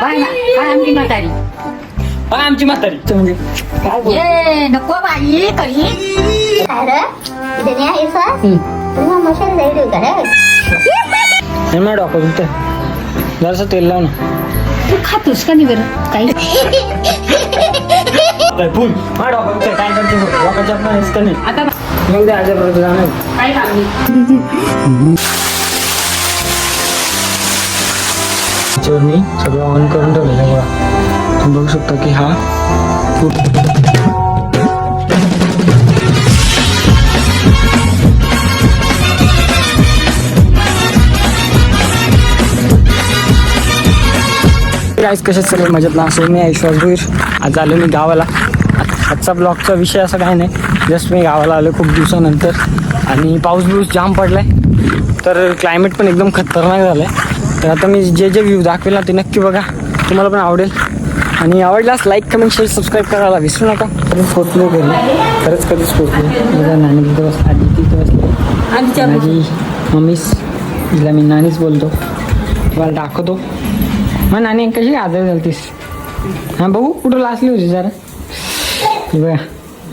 Bye bye आमची म्हातारी. हा आमची म्हातारी. म्हणजे काय बोल ये नको बाई का रे नाही मला डॉक्टर दुखतं जरासं तेल लाव ना. तू खातोस का नाही बरं? काही? फुल मला डॉक्टर दुखतं काय करते डॉक्टरच्या पण असतं नाही? आता मग ते आजार परत जाणार काय काम नाही. त्याच्यावर मी सगळं ऑन करून ठेवलेलं आहे बघा. तुम्ही बघू शकता की हा काहीच कशात सगळे मजेत ना? असं मी ऐश्वर आज आलो मी गावाला. आजचा ब्लॉगचा विषय असा काही नाही. जस्ट मी गावाला आलो खूप दिवसानंतर. आणि पाऊस बिऊस जाम पडलाय. तर क्लायमेट पण एकदम खतरनाक झालं आहे तर आता मी जे जे व्ह्यू दाखवेल ना ते नक्की बघा. तुम्हाला पण आवडेल. आणि आवडल्यास लाईक कमेंट शेअर सबस्क्राईब करायला विसरू नका. कधीच पोचलो घरी खरंच कधीच पोचलो माझ्या नानी तिथं बस आजी तिथं बसली माझी मम्मीच तिला मी नानीच बोलतो. तुम्हाला दाखवतो. मग नानी कशी आजारी झालतीस? हां बघू कुठं लासली होती जरा. हे बघा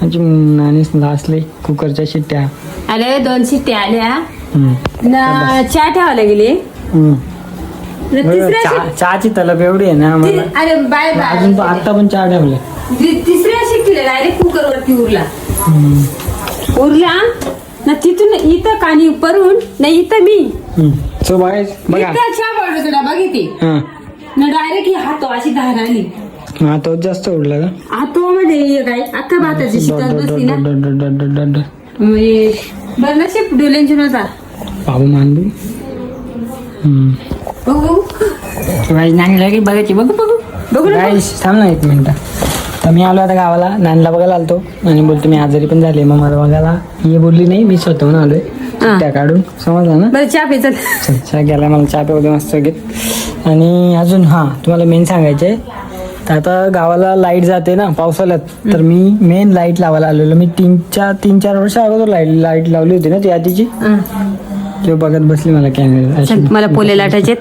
माझी नानीच लासली. कुकरच्या शिट्ट्या. अरे दोन शिट्ट्या आल्या. ना चहा ठेवायला गेली? तिसऱ्या चहाची तलब एवढी आहे ना मला ति- अरे बाय बाय. अजून तो आत्ता पण चहा ठेवले ति- तिसऱ्या शिट्टीला डायरेक्ट कुकर वरती उरला उरला ना तिथून इथं कानी परून ना इथं मी. सो बघायच बघा. इथं चहा हां. ना डायरेक्ट हातो अशी धार आली. हा तोच जास्त उडला का? हातो मध्ये काय अख्खा भाताची डॉट बसली डॉट ना. Dot dot dot dot dot म्हणजे बरं नशीब डोल्यांची नव्हता बाबू मानबू बघू. नानी लगेच बघायची. बघू बघू. बघू गाईस थांब ना एक मिनिट. तर मी आलो आता गावाला. नानीला बघायला आलतो. आणि बोलतो मी आजारी पण झाले मग मला बघायला ये बोलली नाही. मी स्वतःहून आलोय. त्या काढून. समजलं ना? बरं चहा प्यायचं चल, चहा गेला मला. चहा दे मस्त घेत. आणि अजून हां तुम्हाला मेन सांगायचे तर आता गावाला लाइट जाते ना पावसाळ्यात. तर मी मेन लाइट लावायला आलेलो. मी तीन चार तीन चार वर्ष अगोदर लाइट लाइट लावली होती ना ती आधीची. हं. तेव्हा बघत बसली मला कॅमेरा चल, मला पोले लाटायचे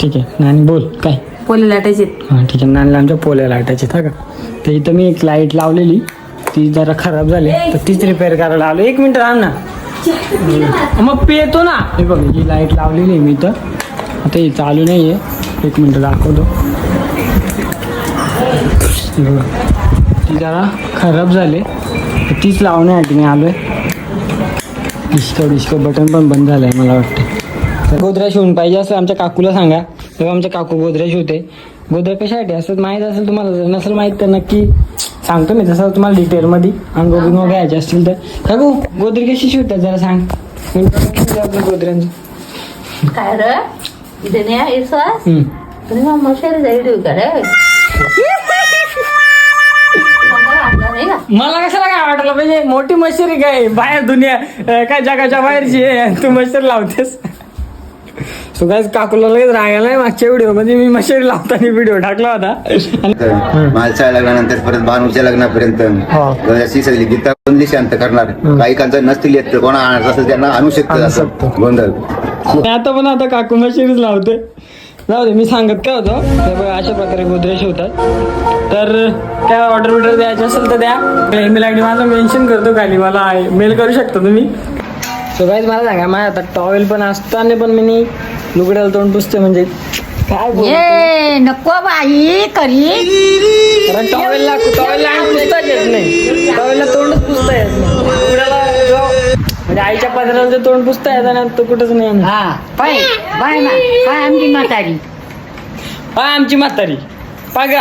ठीक आहे. नानी बोल काय? पोले लाटायचे हां ठीक आहे. नानीला आमच्या पोल्या लाटायचे का? तर इथं मी एक लाइट लावलेली. ती जरा खराब झाली. तर तीच रिपेअर करायला आलो. एक मिनिट राहा ना. मग पेतो ना. हे बघ ही लाइट लावलेली आहे मी इथं. आता ही चालू नाही आहे एक मिनिट दाखवतो. हे. ती जरा खराब झाली. तर तीच लावण्यासाठी मी आलो आहे डिस्को डिस्को बटन पण बंद झालं आहे मला वाटतं. तर गोदऱ्या शिवून पाहिजे असं आमच्या काकूला सांगा. तेव्हा आमच्या काकू गोदऱ्या शिवते गोदऱ्या कशासाठी? असतात माहीत असेल तुम्हाला जर नसेल माहीत तर नक्की सांगतो मी. तसं तुम्हाला डिटेलमध्ये अंग बिंग घ्यायचे असतील तर. काकू गोदरी कशी शिवतात जरा सांग. गोदऱ्यांचं काय रे? इथे नाही आहे सर. तुम्ही मशाल जाईल रे. मला कशाला काय वाटलं? पाहिजे मोठी मशिरी काय बाहेर दुनिया अं, काय जगाच्या बाहेरची आहे? तू मशीर लावतेस. सो काय काकूला लगेच रागायला नाही मागच्या व्हिडिओमध्ये? मी मशिरी लावताना व्हिडिओ टाकला होता. आणि माझ्या लग्नानंतर परत भानूच्या लग्नापर्यंत हो. अशी सगळी गीता बंदी शांत करणार? काही कांचा नसतील येत तर कोणा आणत असेल त्यांना आणू शकतात असं. शकतो. गोंधळ. मी आता पण आता काकू मशीनच लावते. जाऊ दे मी सांगत काय होतं? ते बघा अशा प्रकारे गोदरेज होतात तर काय ऑर्डर बिर्डर द्यायची असेल तर द्या. ईमेल आय डी माझा मेन्शन करतो खाली मला मेल करू शकता तुम्ही? सो गाईज मला सांगा माझ्या आता टॉवेल पण असताना पण मी लुगड्याला तोंड पुसते म्हणजे काय नको बाई करी. कारण टॉवेलला टॉवेलला अंग पुसताच येत नाही. टॉवेलला तोंडच म्हणजे आईच्या पदराला जे तोंड पुसता येत ना तो कुठंच नाही येणार. हा बाय ना बाय आमची म्हातारी. हा आमची म्हातारी. बघा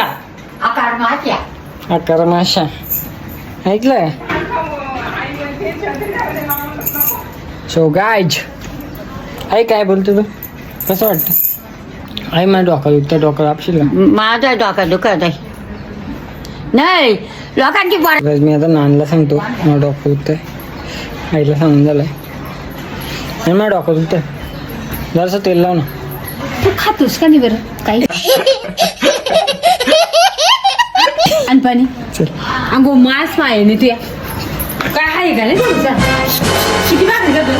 आकार मात्या. अकरा माशा. ऐकलं सो गायज आहे काय बोलतो तू? कसं वाटतं? आहे माझं डोकं दुखतं डोकं आपशील का? माझा डोका दुखत आहे नाही लोकांची मी आता नानला सांगतो मला डोकं दुखतंय. आईला सांगून झालंय. नाही मला डोकं दुखतंय जरासं तेल लाव ना. तू खातोस का नाही बरं? काही? आणि पाणी. चल. अगो मास पाय नाही तुया. काय आहे का रे तुमचा? किती भाकरी का तू?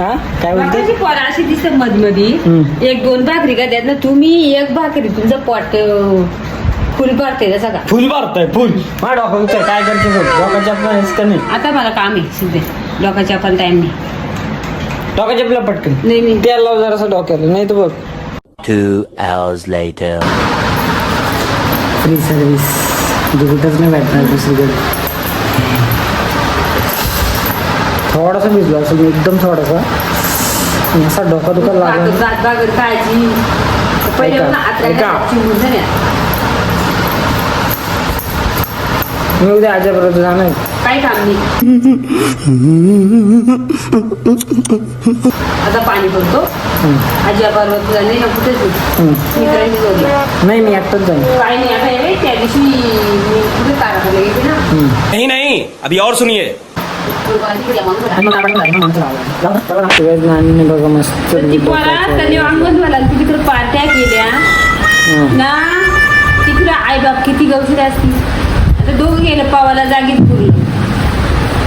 हा? काय बोलते? लोकांची पोरं अशी दिसत मधमधी. हम्म. एक दोन भाकरी का त्यात ना तुम्ही एक भाकरी तुमचं पोट अं, फुल भरते का फुल भरतोय फुल. डोकं दुखतंय. काय करते बघ डोक्याच्या आपला हेच नाही. आता मला काम आहे सिद्धे लोकांच्या पण टाइम नाही. डोक्याच्या आपला पटकन. नाही नाही. तेल लाव जरासं डोक्याला नाही तर बघ. Two hours later. Free service कुठंच नाही भेटणार दुसरीकडे थोडासा भिजलो असं मी एकदम थोडासा. आणि असा डोका दुखा लागला. भात भाकर खायची पहिले ऐका, ना आतल्या ऐका. चिमून मी उद्या आजा बरोबर जाणार. काही काम नाही. आता पाणी भरतो. आजी पर्वत नाही ना कुठेच हम्म. मित्रांनी जोडली. नाही मी एकटाच जाईन. काही नाही आता हे त्या दिवशी मी कुठे तारापूरला गेली ना? नहीं नहीं अभी और सुनिए। नानीने बघा मस्त तर ती पोरा त्यांनी अंगण मला तिकडे पार्ट्या केल्या. ना तिकडे आई बाप किती गवसरे असतील. आता दोघं गेलं पावाला जागीच पुरलं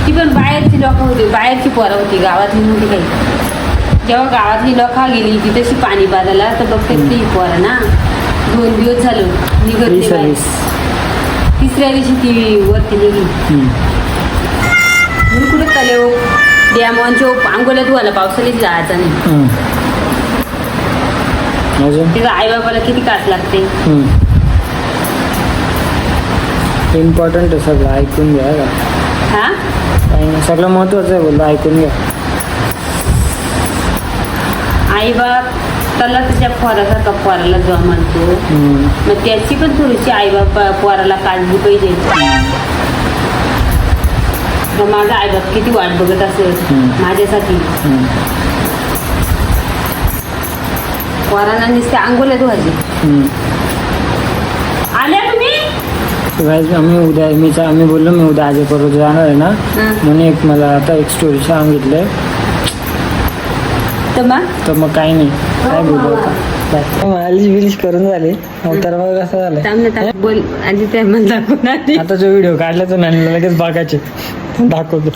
ती पण बाहेरची लोक होती बाहेरची पोरं होती गावातली नव्हती काही जेव्हा गावातली लोक गेली ती तशी पाणी बाजायला तर बघते ती पोरं ना दोन दिवस झालं निघत तिसऱ्या दिवशी ती वरती निघली. म्हणून कुठे तले डॅमांच्या आंघोळ्या धुवायला पावसाळ्यात जायचं नाही. तिथं आई बाबाला किती कास लागते? इम्पॉर्टंट आहे सगळं ऐकून घ्या का हा काही नाही सगळं महत्वाचं आहे बोललो ऐकून घ्या आई बाप त्याला त्याच्या पोरासारखा पोराला जो म्हणतो हम्म. मग त्याची पण थोडीशी आई बाप पोराला काळजी पाहिजे मग माझा आई बाप किती वाट बघत असेल हम्म. माझ्यासाठी हम्म. पोरांना नुसते आंघोळ्या धुवायचे हम्म. आल्या तुम्ही Guys, आम्ही उद्या मी आम्ही बोललो मी उद्या आजी बरोबर जाणार आहे ना? हं. म्हणून एक मला आता एक स्टोरी सांगितलंय. तर मग? तर मग काही नाही. काय बोलू आता? मालिश बिलिश करून झाले. अवतार बघा कसा. बोल. ते आली. आता जो व्हिडिओ काढला तो नानीला लगेच बघायचे. दाखवतो.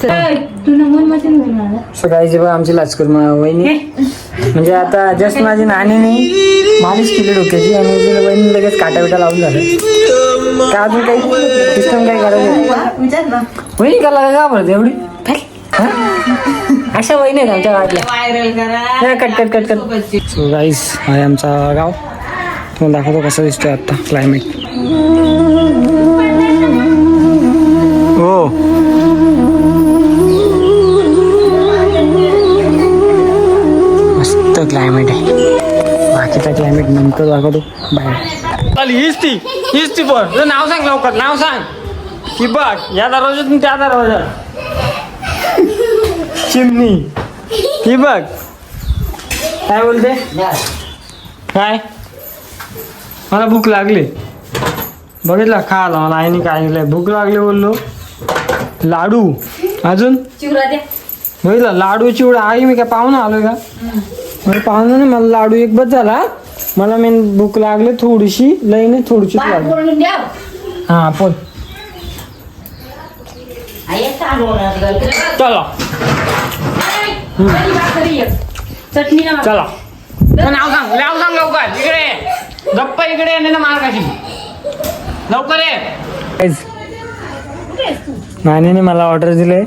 सकाळी जेव्हा आमची लाचकर वहिनी म्हणजे आता जस्ट माझी नानीने मालिश केली डोक्याची आणि वहिनी लगेच काटा बिटा लावून झालं. का अजून काही सिस्टम काही करायचं वहिनी का लागा का बरं एवढी? हा? अशा वहिनी आहेत आमच्या गावातल्या cut cut cut cut so guys आहे आमचा गाव. तुम्हाला दाखवतो कसं दिसतोय आता क्लायमेट हो. मस्त क्लायमेट आहे. बाकीचा क्लायमेट नंतर दाखवतो. बाहेर चालेल हीच ती हीच ती पण तुझं नाव सांग लवकर नाव सांग. ही बघ या दरवाजातून त्या दरवाजा चिमणी. ही बघ. काय बोलते? काय? मला भूक लागली. बघितलं खा आला मला आईने काय दिलंय भूक लागली बोललो. लाडू. अजून? बघितलं लाडू चिवडा. आई मी काय पाहुणा आलोय का? मला पाहुणा नाही मला लाडू एक बस झाला. मला मेन भूक लागली थोडीशी लई नाही थोडीशी लागली. हा पण चला. चटणी ना चला. नाव सांग नाव सांग लवकर इकडे. गप्पा इकडे नाही ना मार्गाशी. लवकर ये. नानीने मला ऑर्डर दिले.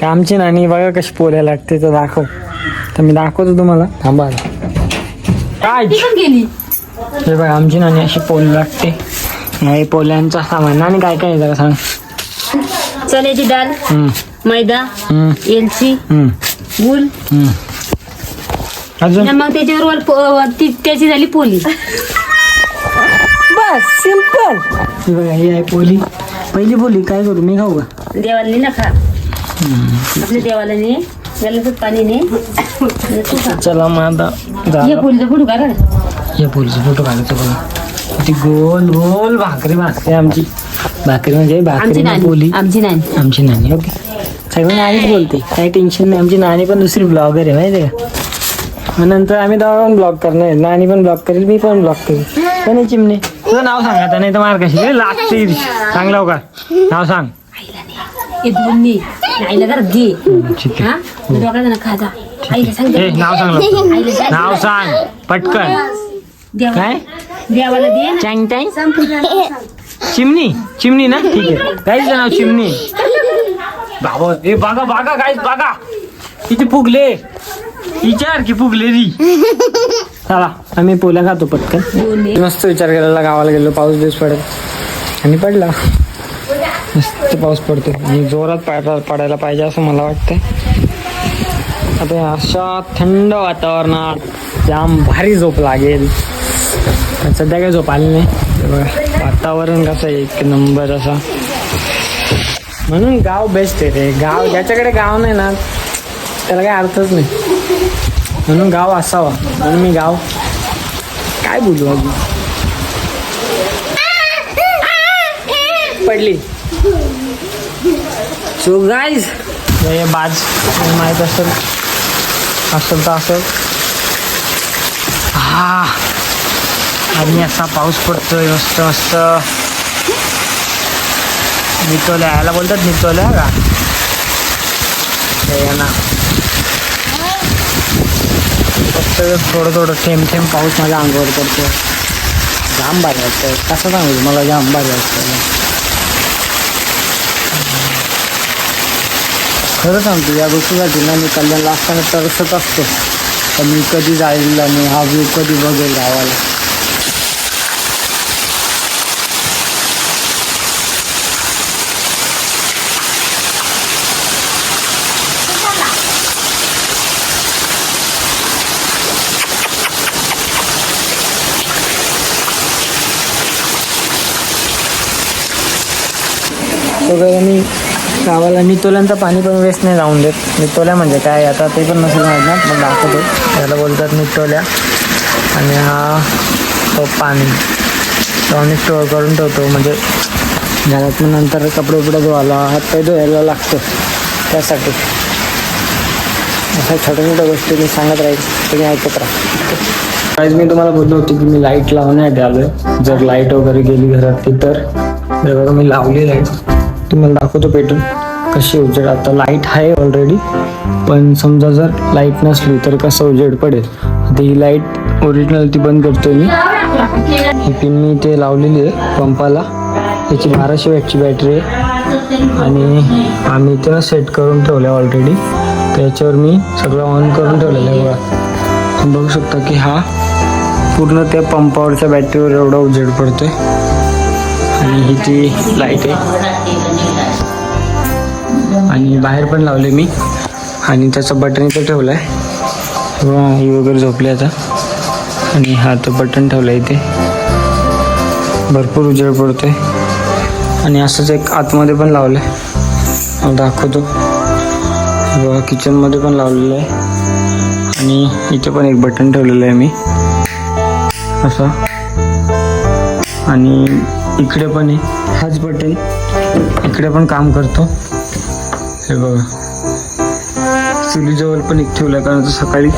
का आमची नानी बघा कशी पोऱ्या लागते तर दाखव. तर मी दाखवतो तुम्हाला. थांबा. काय? हे बघा आमची नानी अशी पोली लागते. हे पोल्यांचा सामान नानी काय काय जरा सांग. चण्याची डाळ हम्म, मैदा एलची गुल. अजून? आणि मग त्याच्यावर त्याची झाली पोली. बस सिंपल ही बघा ही आहे पोली. पहिली पोली काय करू? मी खाऊ का? देवाला ना खा आपल्या देवाला गलासात पाणी ने आणि तू खा. चला मग आता झालं. पोलीचा फोटो या काढायचा बघा. ती गोल गोल भाकरी भाकरी आमची. भाकरी म्हणजे आमची भाकरी ना पोली. नानी आमची नानी. आमची नानी ओके. सगळं नानीच बोलते. काही टेन्शन नाही. आमची नानी पण दुसरी ब्लॉगर आहे माहिती आहे का? मग नंतर आम्ही दोघं पण ब्लॉग करणार नानी पण ब्लॉग करेल मी पण ब्लॉग करेल. पण हे चिमणे? तुझं नाव सांगा आता नाही तर मार कशी. लागते. सांग लवकर. नाव सांग. हे आईला जरा दे ठीक हा? दोघा जण खा जा आईला सांग ए नाव सांग लवकर. आईला जा. नाव सांग. पटकन. देवा काय? देवाला दे ना. टँग? चिमणी? चिमणी ना? ठीक आहे. काहीच नाव चिमणी. बाबा ए बघा बघा काहीच बघा किती फुगले. विचार की फुगले री चला आम्ही पोल्या खातो पटकन. मस्त विचार करायला गावाला गेलो पाऊस बिऊस पडत. आणि पडला. मस्त पाऊस पडतो आणि जोरात पाडा पडायला पाहिजे असं मला वाटतंय. आता अशा थंड वातावरणात जाम भारी झोप लागेल. पण सध्या काही झोप आली नाही. वातावरण कसं आहे? एक नंबर असा. म्हणून गाव बेस्ट आहे रे. गाव ज्याच्याकडे गाव नाही ना त्याला काही अर्थच नाही. म्हणून गाव असावा. म्हणून मी गाव काय बोलू अजून? पडली. सो गाईज हे बाज. माहीत असेल. असेल तर असेल. हा. आणि असा पाऊस पडतोय. मस्त मस्त. नितोल्या याला बोलतात नितोल्या का? फक्त थोडं थोडं थेंब थेंब पाऊस माझ्या अंगावर पडतो जाम भारी वाटतं कसं सांगू मला जाम भारी वाटतं खरं सांगतो या गोष्टीसाठी ना मी कल्याणला असताना तरसत असतो. तर मी कधी जायला मी हा व्ह्यू कधी बघेल गावाला? वगैरे मी गावाला नितोल्यांचं पाणी पण वेस्ट नाही जाऊन देत. नितोल्या म्हणजे काय? आता ते पण नसेल माहीत ना मग दाखवतो. त्याला बोलतात नितोल्या. आणि हा तो पाणी. तो आम्ही स्टोअर करून ठेवतो. म्हणजे घरात नंतर कपडे उपडे धुवायला हात पाय धुवायला लागतो. त्यासाठी. अशा छोट्या छोट्या गोष्टी मी सांगत राहील. तुम्ही ऐकत राहा. आज मी तुम्हाला बोललो होतो की मी लाइट लावण्यासाठी आलो जर लाइट वगैरे गेली घरातली तर. हे मी लावली लाइट तुम्हाला दाखवतो पेट्रोल कशी उजेड. आता लाइट आहे ऑलरेडी पण समजा जर लाइट नसली तर कसं उजेड पडेल? आता ही लाइट ओरिजिनल ती बंद करतोय मी. ही पिन मी ते लावलेली आहे पंपाला त्याची बाराशे वॅटची बॅटरी आहे. आणि आम्ही इथे सेट करून ठेवलं आहे ऑलरेडी त्याच्यावर मी सगळं ऑन करून ठेवलेलं आहे बघा. तुम्ही बघू शकता की हा पूर्ण त्या पंपावरच्या बॅटरीवर एवढा उजेड पडतोय. आणि ही ती लाइट आहे. आणि बाहेर पण लावले मी. आणि त्याचं बटन इथं ठेवलं आहे ही वगैरे झोपली आता. आणि हा तो बटन ठेवला इथे. भरपूर उजेड आहे आणि असंच एक आतमध्ये पण लावलं आहे दाखवतो. किचनमध्ये पण लावलेलं आहे. आणि इथे पण एक बटन ठेवलेलं आहे मी. असं. आणि इकडे पण आहे हाच बटन इकडे पण काम करतो. हे बघा. चुलीजवळ पण एक ठेवलं कारण तो सकाळी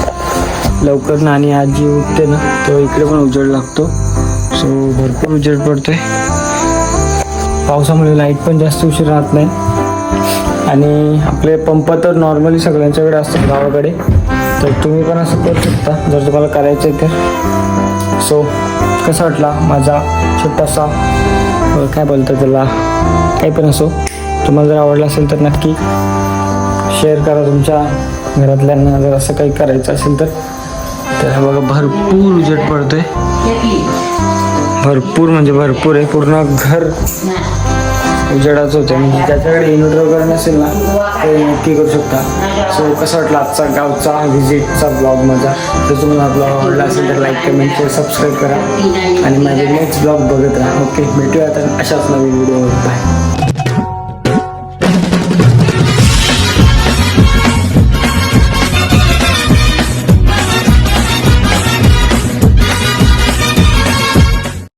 लवकर ना आणि आज जी उठते ना तेव्हा इकडे पण उजेड लागतो. सो भरपूर उजेड पडतोय. पावसामुळे लाइट पण जास्त उशीर राहत नाही. आणि आपले पंप तर नॉर्मली सगळ्यांच्याकडे असतात गावाकडे. तर तुम्ही पण असं करू शकता जर तुम्हाला करायचं आहे तर. सो कसा वाटला माझा छोटासा काय बोलतात त्याला काही पण असो तुम्हाला जर आवडला असेल तर नक्की शेअर करा तुमच्या घरातल्यांना जर असं काही करायचं असेल तर. तर बघा भरपूर उजेड पडतोय. भरपूर म्हणजे भरपूर आहे पूर्ण घर उजेडाच होते म्हणजे ज्याच्याकडे इन्व्हर्टर वगैरे नसेल ना ते नक्की करू शकता. सो कसं वाटलं आजचा गावचा व्हिजिटचा ब्लॉग माझा? जर तुम्हाला ब्लॉग आवडला असेल तर लाईक कमेंट शेअर सबस्क्राईब करा. आणि माझे नेक्स्ट ब्लॉग बघत राहा. ओके भेटूया तर अशाच नवीन व्हिडिओ बाय